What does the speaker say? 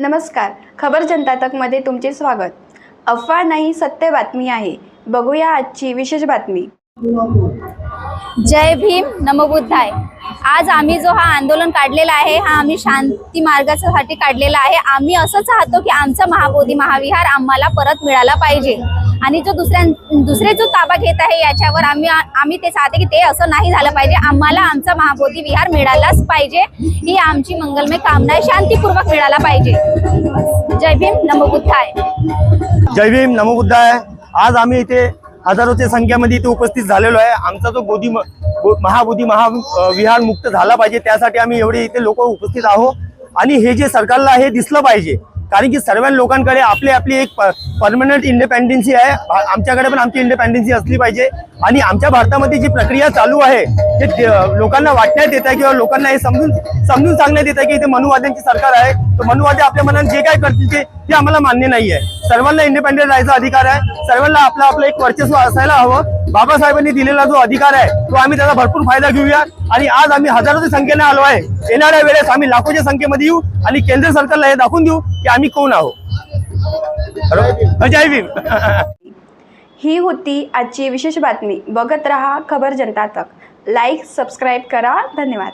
नमस्कार. खबर जनता तकमध्ये तुमचे स्वागत. अफवा नाही सत्य बातमी आहे. बघूया आजची विशेष बातमी. जय भीम नमबुद्धाय. आज आम्ही जो हा आंदोलन काढलेला आहे हा आम्ही शांती मार्गासाठी काढलेला आहे. आम्ही असं चाहतो की आमचा महाबोधी महाविहार आम्हाला परत मिळाला पाहिजे. आणि जो दुसऱ्या दुसरे जो ताबा घेत आहे याच्यावर आम्ही आम्ही ते चाहते की ते असं नाही झालं पाहिजे. आम्हाला आमचा महाबोधी विहार मिळालाच पाहिजे. ही आमची मंगलमय कामना आहे. शांतीपूर्वक मिळाला पाहिजे. जय भीम. नमबुद्धाय जय भीम. नमो बुद्धाय. आज आम्ही इथे हजारोच्या संख्येमध्ये इथे उपस्थित झालेलो आहे. आमचा जो बोधी महाबोधी महा विहार मुक्त झाला पाहिजे. त्यासाठी आम्ही एवढे इथे लोक उपस्थित आहोत. आणि हे जे सरकारला हे दिसलं पाहिजे कारण की सर्व लोकांकडे आपली आपली एक परमनंट इंडिपेंडन्सी आहे. आमच्याकडे पण आमची इंडिपेंडन्सी असली पाहिजे. आणि आमच्या भारतामध्ये जी प्रक्रिया चालू आहे ते ते- लोकांना वाटण्यात येत आहे किंवा लोकांना हे समजून समजून सांगण्यात येत आहे की इथे मनुवाद्यांची सरकार आहे. तर मनुवादी आपल्या मनात जे काय करतील ते ते आम्हाला मान्य नाही आहे सर्वांना इंडिपेंडेंट राहायचा अधिकार आहे. सर्वांना आपलं आपलं एक वर्चस्व असायला हवं. बाबासाहेबांनी दिलेला जो अधिकार आहे तो आम्ही त्याचा भरपूर फायदा घेऊया. आणि आज आम्ही हजारोच्या संख्येने आलो आहे येणाऱ्या वेळेस आम्ही लाखोच्या संख्येमध्ये येऊ आणि केंद्र सरकारला हे दाखवून देऊ की आम्ही कोण आहोत. बरोबर? जय भीम. ही होती आजची विशेष बातमी. बघत रहा खबर जनता तक. लाईक सबस्क्राईब करा. धन्यवाद.